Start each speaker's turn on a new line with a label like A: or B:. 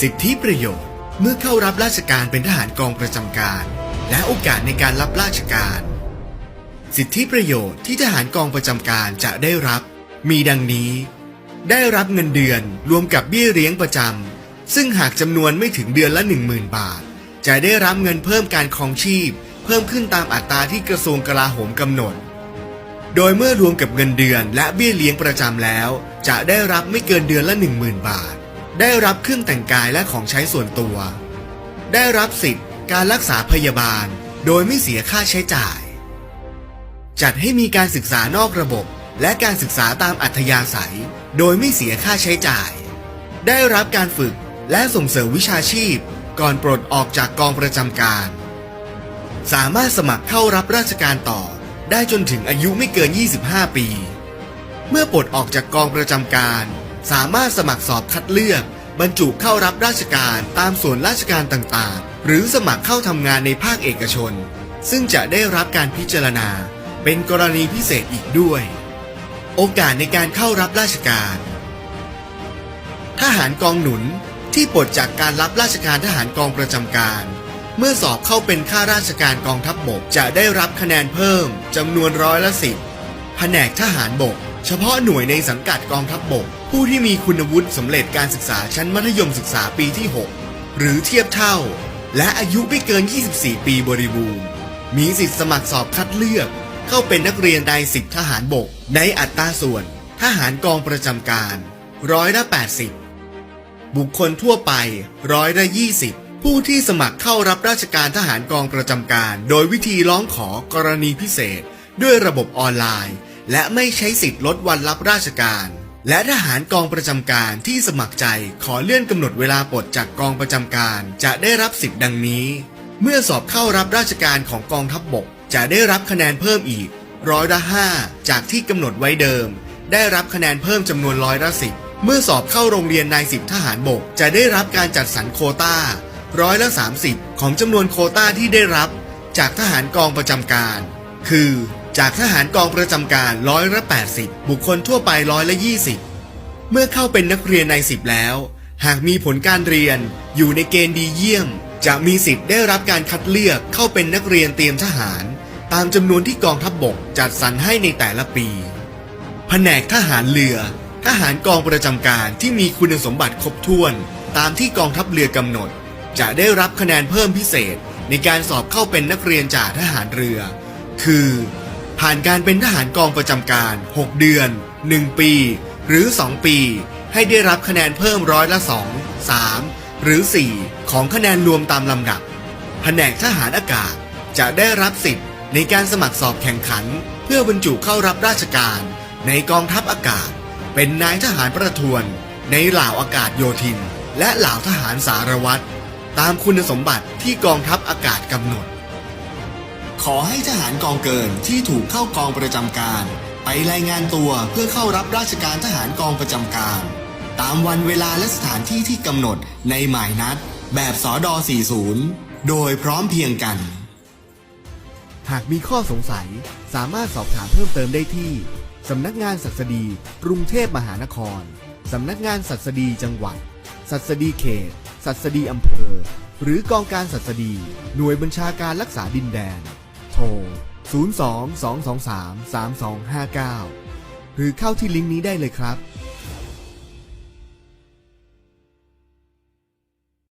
A: สิทธิประโยชน์เมื่อเข้ารับราชการเป็นทหารกองประจำการ และโอกาสในการรับราชการ สิทธิประโยชน์ที่ทหารกองประจำการจะได้รับ มีดังนี้ ได้รับเงินเดือนรวมกับเบี้ยเลี้ยงประจำซึ่งหากจำนวนไม่ถึงเดือนละ 10,000 บาท จะได้รับเงินเพิ่มการครองชีพ เพิ่มขึ้นตามอัตราที่กระทรวงกลาโหมกำหนด โดยเมื่อรวมกับเงินเดือนและเบี้ยเลี้ยงประจำแล้ว จะได้รับไม่เกินเดือนละ 10,000 บาท ได้รับเครื่องแต่งกายและของใช้ส่วนตัว ได้รับสิทธิ์การรักษาพยาบาล โดยไม่เสียค่าใช้จ่าย จัดให้มีการศึกษานอกระบบ และการศึกษาตามอัธยาศัย โดยไม่เสียค่าใช้จ่าย ได้รับการฝึกและส่งเสริมวิชาชีพ ก่อนปลดออกจากกองประจำการ สามารถสมัครเข้ารับราชการต่อ ได้จนถึงอายุไม่เกิน 25 ปี เมื่อปลดออกจากกองประจำการ สามารถสมัครสอบคัดเลือก บรรจุเข้ารับราชการตามส่วนราชการต่างๆ หรือสมัครเข้าทำงานในภาคเอกชน ซึ่งจะได้รับการพิจารณา เป็นกรณีพิเศษอีกด้วย โอกาสในการเข้ารับราชการ ทหารกองหนุนที่ปลดจากการรับราชการทหารกองประจำการ เมื่อสอบเข้าเป็นข้าราชการกองทัพบบกจะได้รับคะแนนเพิ่มจำนวนร้อยละสิบแผนกทหารบก เฉพาะหน่วยในสังกัดกองทัพบบก ผู้ที่มีคุณวุฒิสำเร็จการศึกษาชั้นมัธยมศึกษาปีที่ 6 หรือเทียบเท่า และอายุไม่เกิน 24 ปีบริบูรณ์ มีสิทธิสมัครสอบคัดเลือก เข้าเป็นนักเรียนนายสิบทหารบก ในอัตราส่วน ทหารกองประจำการร้อยละ 80 บุคคลทั่วไปร้อยละ 20 ผู้ที่สมัครเข้ารับราชการทหารกองประจำการ โดยวิธีร้องขอกรณีพิเศษ ด้วยระบบออนไลน์ และไม่ใช้สิทธิ์ลดวันรับราชการ และทหารกองประจำการที่สมัครใจขอเลื่อนกำหนดเวลาปลดจากกองประจำการ จะได้รับสิทธิ์ดังนี้ เมื่อสอบเข้ารับราชการของกองทัพบบก จะได้รับคะแนนเพิ่มอีก ร้อยละห้าจากที่กำหนดไว้เดิม ได้รับคะแนนเพิ่มจำนวนร้อยละสิบเมื่อสอบเข้าโรงเรียนนายสิบทหารบก จะได้รับการจัดสรรโคต้าร้อยละ30 ของจำนวนโคต้าที่ได้รับ จากทหารกองประจำการ คือ จากทหารกองประจำการร้อยละ80 บุคคลทั่วไปร้อยละ20 เมื่อเข้าเป็นนักเรียนในสิบแล้ว หากมีผลการเรียนอยู่ในเกณฑ์ดีเยี่ยม จะมีสิทธิ์ได้รับการคัดเลือกเข้าเป็นนักเรียนเตรียมทหาร ตามจำนวนที่กองทัพบบกจัดสรรให้ในแต่ละปี แผนกทหารเรือ ทหารกองประจำการที่มีคุณสมบัติครบถ้วน ตามที่กองทัพเรือกำหนด จะได้รับคะแนนเพิ่มพิเศษในการสอบเข้าเป็นนักเรียนจ่าทหารเรือ คือ ผ่านการเป็นทหารกองประจำการ 6 เดือน 1 ปี หรือ 2 ปี ให้ได้รับคะแนนเพิ่มร้อยละ 2 3 หรือ 4 ของคะแนนรวมตามลำดับ แผนกทหารอากาศจะได้รับสิทธิ์ในการสมัครสอบแข่งขัน เพื่อบรรจุเข้ารับราชการในกองทัพอากาศ เป็นนายทหารประทวน ในเหล่าอากาศโยธิน และเหล่าทหารสารวัตรตามคุณสมบัติที่กองทัพอากาศกำหนด ขอให้ทหารกองเกินที่ถูกเข้ากองประจำการ ไปรายงานตัวเพื่อเข้ารับราชการทหารกองประจำการ ตามวันเวลาและสถานที่ที่กำหนดในหมายนัด แบบสอดอ40 โดยพร้อมเพียงกัน หากมีข้อสงสัยสามารถสอบถามเพิ่มเติมได้ที่สำนักงานศัสดีกรุงเทพมหานคร สำนักงานศัสดีจังหวัด ศัสดีเขต ศัสดีอำเภอ หรือกองการศัสดี หน่วยบัญชาการรักษาดินแดน ทร 02 223 3259 หรือเข้าที่ลิงก์นี้ได้เลยครับ